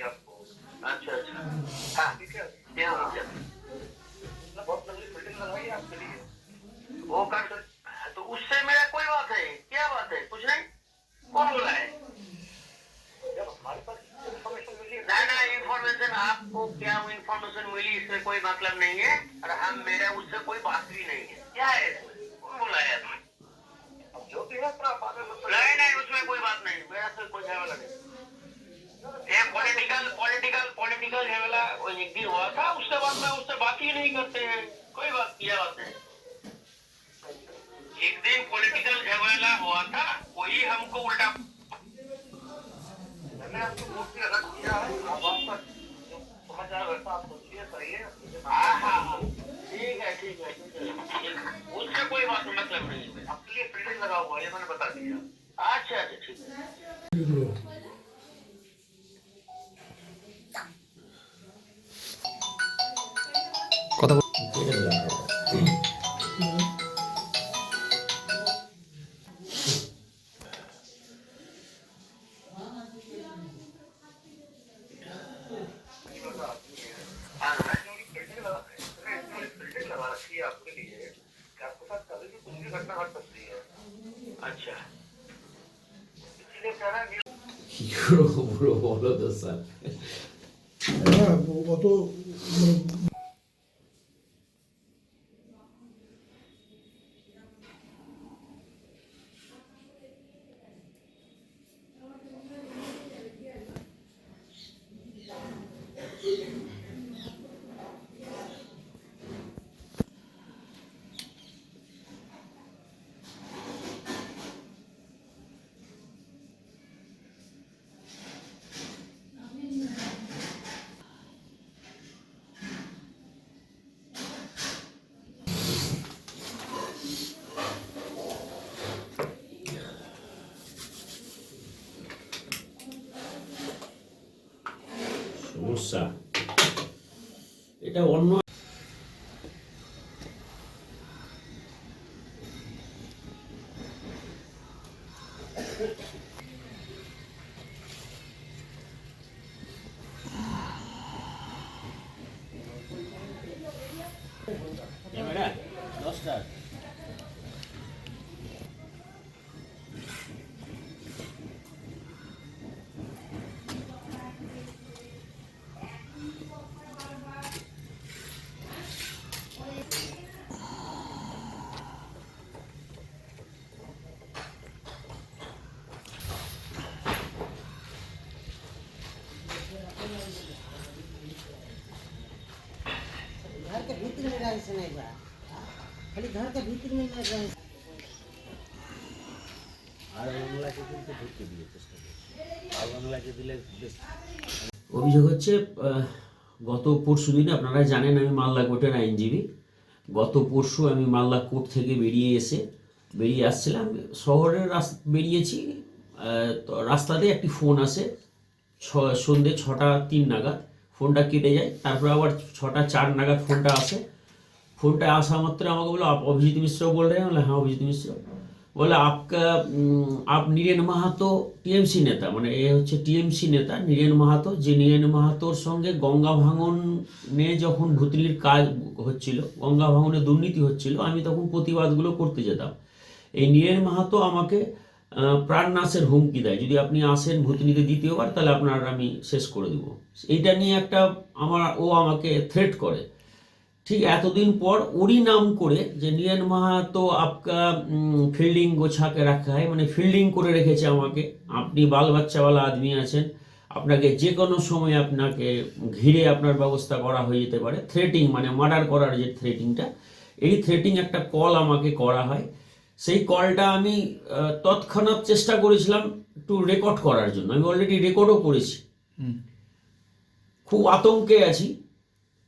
अच्छा। अच्छा हाँ उससे मेरा कोई बात है क्या बात है? कुछ नहीं? कौन बोला है? इन्फॉर्मेशन आपको क्या इन्फॉर्मेशन मिली इसमें कोई मतलब नहीं है। और हम, मेरा उससे कोई बात भी नहीं है। क्या है? कौन बोला है अब जो भी है अपना आप आगे मत नहीं नहीं उसमें कोई बात नहीं मेरा से कोई झमेला नहीं ये पॉलिटिकल पॉलिटिकल पॉलिटिकल झमेला एक दिन हुआ था उसके बाद में उससे बात ही नहीं करते हैं। कोई बात किया बात है? एक दिन पॉलिटिकल झमेला हुआ था, कोई हमको उल्टा मैंने आपको मूर्ति है, आप आपका পুরো পুরো বলো তো স্যার হ্যাঁ অত মানে সমস্যা এটা অন্য অভিযোগ হচ্ছে গত পরশু দিনে আপনারা জানেন আমি মালদা কোর্টের আইনজীবী। গত পরশু আমি মালদা কোর্ট থেকে বেরিয়ে এসে বেরিয়ে আসছিলাম। শহরের রাস্তা বেরিয়েছি তো রাস্তাতে একটি ফোন আসে ছ সন্ধ্যে ছটা তিন নাগাদ। ফোনটা কেটে যায় তারপরে আবার ছটা চার নাগাদ ফোনটা আসে। फोनटा आसा मात्र আমাকে বলো आप अभिजीत मिश्र बोल रहे हैं बोले हाँ अभिजीत मिश्र बोले आपका উম, आप নীরেন মাহাতো টিএমসি নেতা মানে এ হচ্ছে টিএমসি নেতা নীরেন মাহাতো যে নীরেন মাহাতোর সঙ্গে গঙ্গা ভাঙনে যখন ভুতলির কাজ হচ্ছিল গঙ্গা ভাঙনে দুর্নীতি হচ্ছিল আমি তখন প্রতিবাদগুলো করতে যেতাম এই নীরেন মাহাতো আমাকে আহ, প্রাণনাশের হুমকি দেয় যদি আপনি আসেন ভুতনিতে দ্বিতীয়বার তাহলে আপনার আমি শেষ করে দেব এইটা নিয়ে একটা আমার ও আমাকে থ্রেট করে ঠিক এতদিন পর ওরই নাম করে যে নিয়ন মাহাতো আপকা ফিল্ডিং গোছাকে রাখা হয় মানে ফিল্ডিং করে রেখেছে আমাকে। আপনি বাল বাচ্চাওয়ালা আদমি আছেন। আপনাকে যে কোনো সময় আপনাকে ঘিরে আপনার ব্যবস্থা করা হয়ে যেতে পারে। থ্রেটিং মানে মার্ডার করার যে থ্রেটিংটা এই থ্রেটিং একটা কল আমাকে করা হয়। সেই কলটা আমি তৎক্ষণাৎ চেষ্টা করেছিলাম একটু রেকর্ড করার জন্য। আমি অলরেডি রেকর্ডও করেছি। খুব আতঙ্কে আছি।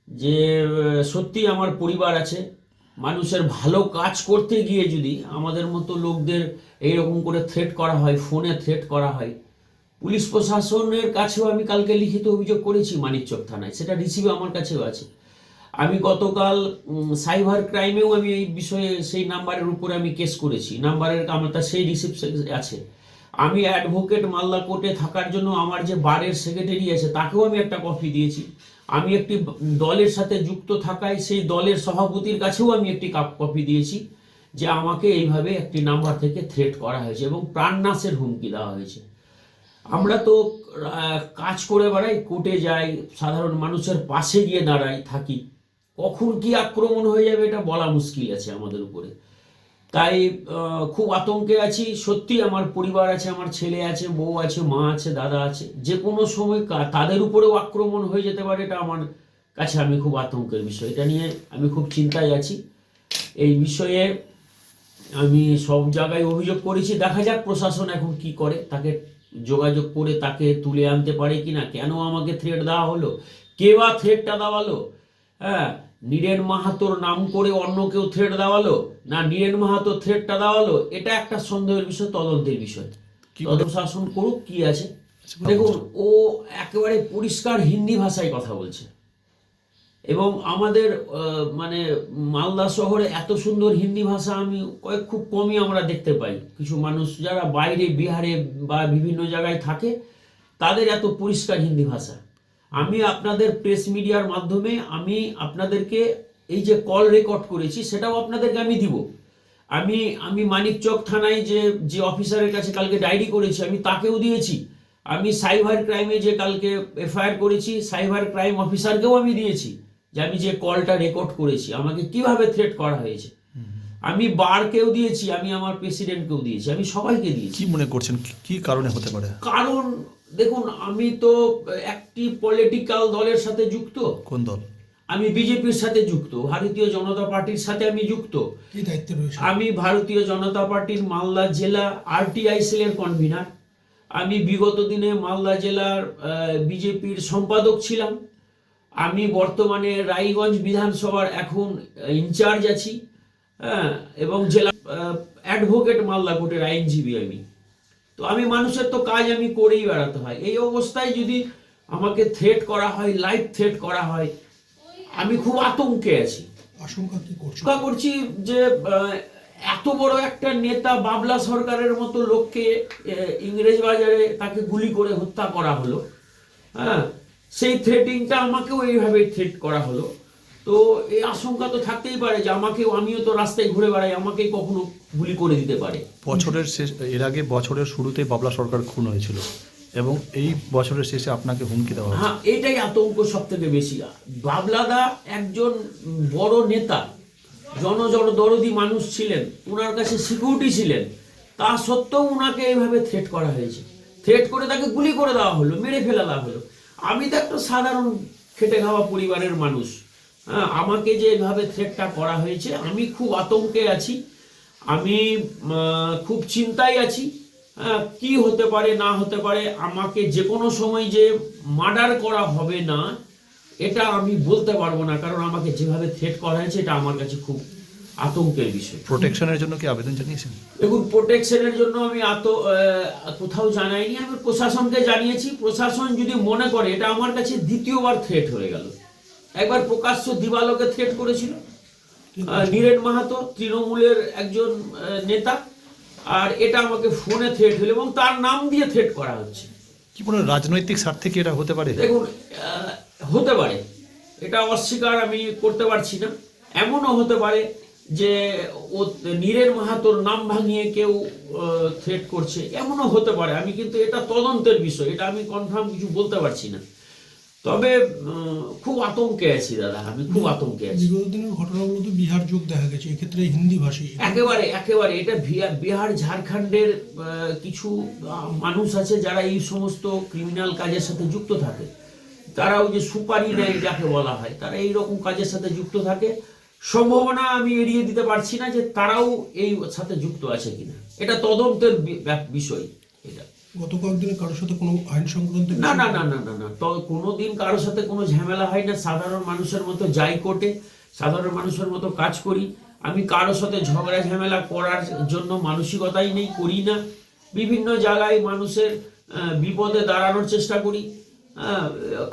যে সত্যি আমার পরিবার আছে, মানুষের ভালো কাজ করতে গিয়ে যদি আমাদের মতো লোকদের এইরকম করে থ্রেট করা হয় ফোনে থ্রেট করা হয়, পুলিশ প্রশাসনের কাছেও আমি কালকে লিখিত অভিযোগ করেছি মানিকচক থানায়, সেটা রিসিভ আমার কাছেও আছে। আমি গতকাল সাইবার ক্রাইমেও আমি এই বিষয়ে সেই নাম্বারের উপরে আমি কেস করেছি নাম্বারের আমার তার সেই রিসিপ্ট আছে। আমি অ্যাডভোকেট মাল্লা কোর্টে থাকার জন্য আমার যে বারের সেক্রেটারি আছে, তাকেও আমি একটা কপি দিয়েছি। আমি একটি দলের সাথে যুক্ত থাকায় সেই দলের সভাপতির কাছেও আমি একটি কাপ- কপি দিয়েছি, যে আমাকে এইভাবে একটি নাম্বার থেকে থ্রেট করা হয়েছে এবং প্রাণনাশের হুমকি দেওয়া হয়েছে। আমরা তো কাজ করে বেড়াই, কোর্টে যাই, সাধারণ মানুষের পাশে গিয়ে দাঁড়াই, থাকি। কখন কি আক্রমণ হয়ে যাবে এটা বলা মুশকিল আছে আমাদের উপরে। তাই খুব আতঙ্কে আছি। সত্যি আমার পরিবার আছে, আমার ছেলে আছে, বউ আছে, মা আছে, দাদা আছে। যে কোনো সময় কা- তাদের উপরেও আক্রমণ হয়ে যেতে পারে, এটা আমার কাছে আমি খুব আতঙ্কের বিষয়। এটা নিয়ে আমি খুব চিন্তায় আছি। এই বিষয়ে আমি সব জায়গায় অভিযোগ করেছি। দেখা যাক প্রশাসন এখন কি করে। তাকে যোগাযোগ করে তাকে তুলে আনতে পারে কিনা, কেন আমাকে থ্রেট দেওয়া হলো? কে বা থ্রেটটা দেওয়ালো? হ্যাঁ নীরেন মাহাতোর নাম করে অন্য কেউ থ্রেট দেওয়ালো? না নীরেন মাহাতো থ্রেটটা দেওয়ালো? এটা একটা সন্দেহের বিষয় তদন্তের বিষয়। তদন্ত শাসন করুক কি আছে? দেখুন ও একেবারে পরিষ্কার হিন্দি ভাষায় কথা বলছে। এবং আমাদের মানে মালদা শহরে এত সুন্দর হিন্দি ভাষা আমি কয়েক খুব কমই আমরা দেখতে পাই। কিছু মানুষ যারা বাইরে বিহারে বা বিভিন্ন জায়গায় থাকে তাদের এত পরিষ্কার হিন্দি ভাষা। আমি আপনাদের প্রেস মিডিয়ার মাধ্যমে আমি আপনাদেরকে এই যে কল রেকর্ড করেছি সেটাও আপনাদেরকে আমি দিব। আমি আমি মানিকচক থানায় যে যে অফিসারের কাছে কালকে ডায়েরি করেছি আমি তাকেও দিয়েছি। আমি সাইবার ক্রাইমে যে কালকে এফআইআর করেছি সাইবার ক্রাইম অফিসারকেও আমি দিয়েছি যে আমি যে কলটা রেকর্ড করেছি। আমাকে কীভাবে থ্রেট করা হয়েছে? আমি বারকেও দিয়েছি আমি আমার প্রেসিডেন্টকেও দিয়েছি আমি সবাইকে দিয়েছি। কি মনে করছেন? কি- কি কারণে হতে পারে? কারণ দেখুন আমি তো একটি পলিটিক্যাল দলের সাথে যুক্ত। কোন দল? আমি বিজেপির সাথে যুক্ত ভারতীয় জনতা পার্টির সাথে আমি যুক্ত। আমি ভারতীয় জনতা পার্টির মালদা জেলা আরটিআই সেলের কনভিনার আমি বিগত দিনে মালদা জেলার বিজেপির সম্পাদক ছিলাম। আমি বর্তমানে রায়গঞ্জ বিধানসভার এখন ইনচার্জ আছি। হ্যাঁ এবং জেলা অ্যাডভোকেট মালদা কোর্টের আইনজীবী আমি। তো আমি মানুষের তো কাজ আমি করেই বেড়াতে হয়। এই অবস্থায় যদি আমাকে থ্রেট করা হয় লাইফ থ্রেট করা হয় আমি খুব আতঙ্কে আছি। আশঙ্কা করছ? যে এত বড় একটা নেতা বাবলা সরকারের মতো লোককে ইংরেজ বাজারে তাকে গুলি করে হত্যা করা হলো। হ্যাঁ সেই থ্রেটিংটা আমাকেও এইভাবে থ্রেট করা হলো। তো এই আশঙ্কা তো থাকতেই পারে যে আমাকেও আমিও তো রাস্তায় ঘুরে বেড়াই আমাকেই কখনো গুলি করে দিতে পারে। বছরের শেষ এর আগে বছরের শুরুতেই বাবলা সরকার খুন হয়েছিল এবং এই বছরের শেষে আপনাকে হুমকি দেওয়া হ্যাঁ এটাই আতঙ্ক সব থেকে বেশি। বাবলাদা একজন বড় নেতা জনজন দরদি মানুষ ছিলেন ওনার কাছে সিকিউরিটি ছিলেন। তা সত্ত্বেও ওনাকে এইভাবে থ্রেট করা হয়েছে। থ্রেট করে তাকে গুলি করে দেওয়া হলো মেরে ফেলা দেওয়া হলো। আমি তো একটা সাধারণ খেটে খাওয়া পরিবারের মানুষ। আমাকে যে এভাবে থ্রেটটা করা হয়েছে আমি খুব আতঙ্কে আছি। আমি খুব চিন্তায় আছি। হ্যাঁ, কি হতে পারে না হতে পারে আমাকে যে কোনো সময় যে মার্ডার করা হবে না এটা আমি বলতে পারব না কারণ আমাকে যেভাবে থ্রেট করা হয়েছে এটা আমার কাছে খুব আতঙ্কের বিষয়। প্রোটেকশনের জন্য কি আবেদন জানিয়েছেন? দেখুন প্রোটেকশনের জন্য আমি আহ, কোথাও জানাইনি আমি প্রশাসনকে জানিয়েছি। প্রশাসন যদি মনে করে এটা আমার কাছে দ্বিতীয়বার থ্রেট হয়ে গেল। একবার প্রকাশ্য দিবালোকে থ্রেট করেছিল। নীরেন মাহাতো তৃণমূলের একজন নেতা আর এটা আমাকে ফোনে থ্রেট হলো এবং তার নাম দিয়ে থ্রেট করা হচ্ছে। কি কোনো রাজনৈতিক স্বার্থে কি এটা হতে পারে? দেখুন হতে পারে। এটা অস্বীকার আমি করতে পারছি না। এমনও হতে পারে যে ও নীরের মাহাতোর নাম ভাঙিয়ে কেউ থ্রেট করছে। এমনও হতে পারে। আমি কিন্তু এটা তদন্তের বিষয়। এটা আমি কনফার্ম কিছু বলতে পারছি না। তবে খুব আতঙ্কে আছি দাদা আমি খুব আতঙ্কে আছি। বিগত দিনের ঘটনাগুলোতে বিহার যুগ দেখা গেছে এক্ষেত্রে হিন্দি ভাষী একেবারে একেবারে এটা বিহার ঝাড়খণ্ডের কিছু মানুষ আছে যারা এই সমস্ত ক্রিমিনাল কাজের সাথে যুক্ত থাকে। তারা ওই যে সুপারি নেয় যাকে বলা হয় তারা এই রকম কাজের সাথে যুক্ত থাকে। সম্ভাবনা আমি এড়িয়ে দিতে পারছি না যে তারাও এই সাথে যুক্ত আছে কিনা। এটা তদন্তের বিষয় এটা। গত কয়েকদিনে কারোর সাথে কোনো আইন সংক্রান্ত না না না না না না। তো কোনোদিন কারোর সাথে কোনো ঝামেলা হয় না। সাধারণ মানুষের মতো যাই কোর্টে সাধারণ মানুষের মতো কাজ করি। আমি কারোর সাথে ঝগড়া ঝামেলা করার জন্য মানসিকতাই নেই করি না। বিভিন্ন জায়গায় মানুষের বিপদে দাঁড়ানোর চেষ্টা করি।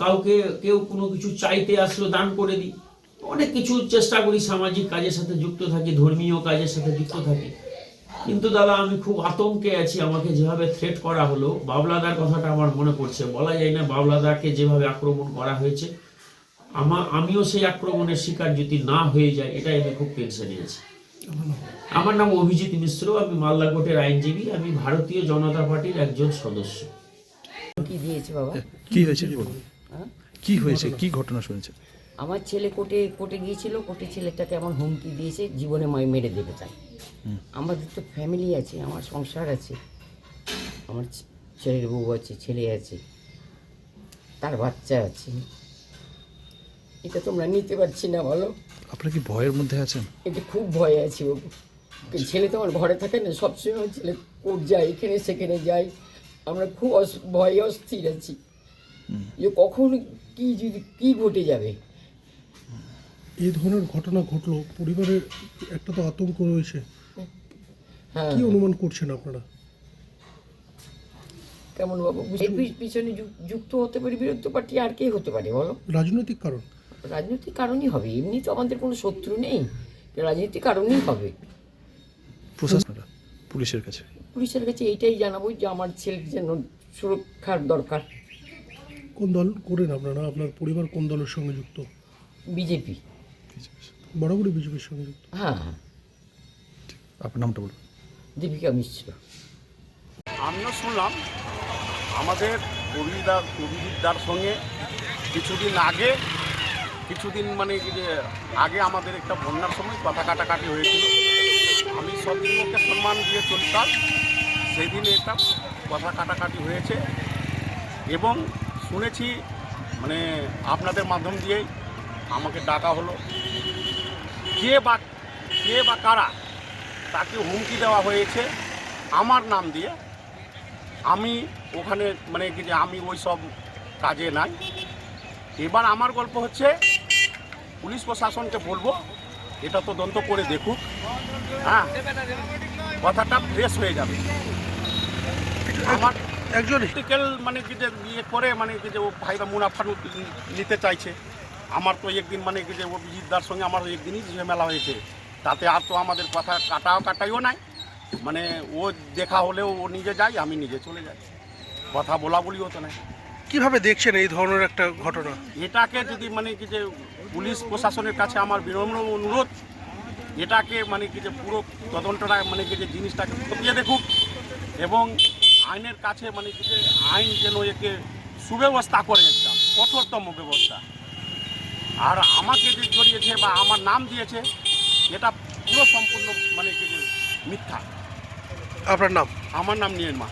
কাউকে কেউ কোনো কিছু চাইতে আসলো দান করে দিই। অনেক কিছু চেষ্টা করি সামাজিক কাজের সাথে যুক্ত থাকি ধর্মীয় কাজের সাথে যুক্ত থাকি। কিন্তু দাদা আমি খুব আতঙ্কে আছি। আমাকে যেভাবে থ্রেট করা হলো বাবলাদার কথাটা আমার মনে পড়ছে। বলা যায় না বাবলাদাকে যেভাবে আক্রমণ করা হয়েছে। আমার আমিও সেই আক্রমণের শিকার যদি না হয়ে যায় এটাই আমি খুব টেনশনে আছি। আমার নাম অভিজিৎ মিশ্র আমি মালদা কোর্টের আইনজীবী আমি ভারতীয় জনতা পার্টির একজন সদস্য। কি দিয়েছে বাবা? কি হয়েছে? হ্যাঁ? কি হয়েছে? কি ঘটনা শুনেছেন? আমার ছেলে কোর্টে কোর্টে গিয়েছিল কোর্টে ছেলেটাকে এমন হুমকি দিয়েছে জীবনে মাই মেরে দেবে তাই। আমাদের তো ফ্যামিলি আছে আমার সংসার আছে আমার ছেলের বউ আছে ছেলে আছে তার বাচ্চা আছে। এটা তোমরা নিতে পারছি না বলো। আপনার কি ভয়ের মধ্যে আছেন? এটা খুব ভয় আছে বাবু। ছেলে তো আমার ঘরে থাকে না সবসময় আমার ছেলে কোর্ট যায় এখানে সেখানে যায়। আমরা খুব ভয়ে অস্থির আছি। যে কখন কি যদি কি ঘটে যাবে? এই ধরনের ঘটনা ঘটলো পরিবারের একটা তো আতঙ্ক রয়েছে। হ্যাঁ। কি অনুমান করছেন আপনারা? কেমন বাবু? এর পি- পিছনে যুক্ত হতে পারে বিরোধী পার্টি আর কে হতে পারে বলো? রাজনৈতিক কারণ? রাজনৈতিক কারণই হবে এমনি তো আমাদের কোনো শত্রু নেই। রাজনৈতিক কারণই হবে। প্রশাসনরা পুলিশের কাছে। পুলিশের কাছে এইটাই জানাব যে আমার ছেলের যেন সুরক্ষার দরকার। কোন দল করেন আপনারা? আপনার পরিবার কোন দলের সঙ্গে যুক্ত? বিজেপি। বরাবরই বিজেপির সঙ্গে যুক্ত। হ্যাঁ হ্যাঁ। আপনার নামটা বলুন। দীপিকা মিশ্র। আমিও শুনলাম আমাদের অভিজিৎদার অভিজিৎদার সঙ্গে কিছুদিন আগে কিছুদিন মানে যে আগে আমাদের একটা বন্যার সময় কথা কাটাকাটি হয়েছিল। আমি সবদিন ওকে সম্মান দিয়ে চলতাম সেই দিনে একটা কথা কাটাকাটি হয়েছে। এবং শুনেছি মানে আপনাদের মাধ্যম দিয়েই আমাকে ডাকা হলো। কে বা কে বা কারা তাকে হুমকি দেওয়া হয়েছে আমার নাম দিয়ে। আমি ওখানে মানে কি যে আমি ওই সব কাজে নাই। এবার আমার গল্প হচ্ছে পুলিশ প্রশাসনকে বলব এটা তদন্ত করে দেখুক। হ্যাঁ কথাটা ফ্রেশ হয়ে যাবে। আমার একজন মানে কি যে ইয়ে করে মানে কি যে ও ভাইরা মুনাফা নিতে চাইছে। আমার তো একদিন মানে কি যে অভিজিৎদার সঙ্গে আমার একদিনই ঝামেলা হয়েছে তাতে আর তো আমাদের কথা কাটাও কাটাইও নাই। মানে ও দেখা হলেও ও নিজে যায় আমি নিজে চলে যাই। কথা বলা বলি হতো না কীভাবে দেখছেন এই ধরনের একটা ঘটনা? এটাকে যদি মানে কি যে পুলিশ প্রশাসনের কাছে আমার বিনম্র অনুরোধ এটাকে মানে কি যে পুরো তদন্তটা মানে কি যে জিনিসটাকে খতিয়ে দেখুক এবং আইনের কাছে মানে কি যে আইন যেন একে সুব্যবস্থা করে একদম কঠোরতম ব্যবস্থা। আর আমাকে যে জড়িয়েছে বা আমার নাম দিয়েছে এটা পুরো সম্পূর্ণ মানে কিছু মিথ্যা। আপনার নাম? আমার নাম নিয়ে মা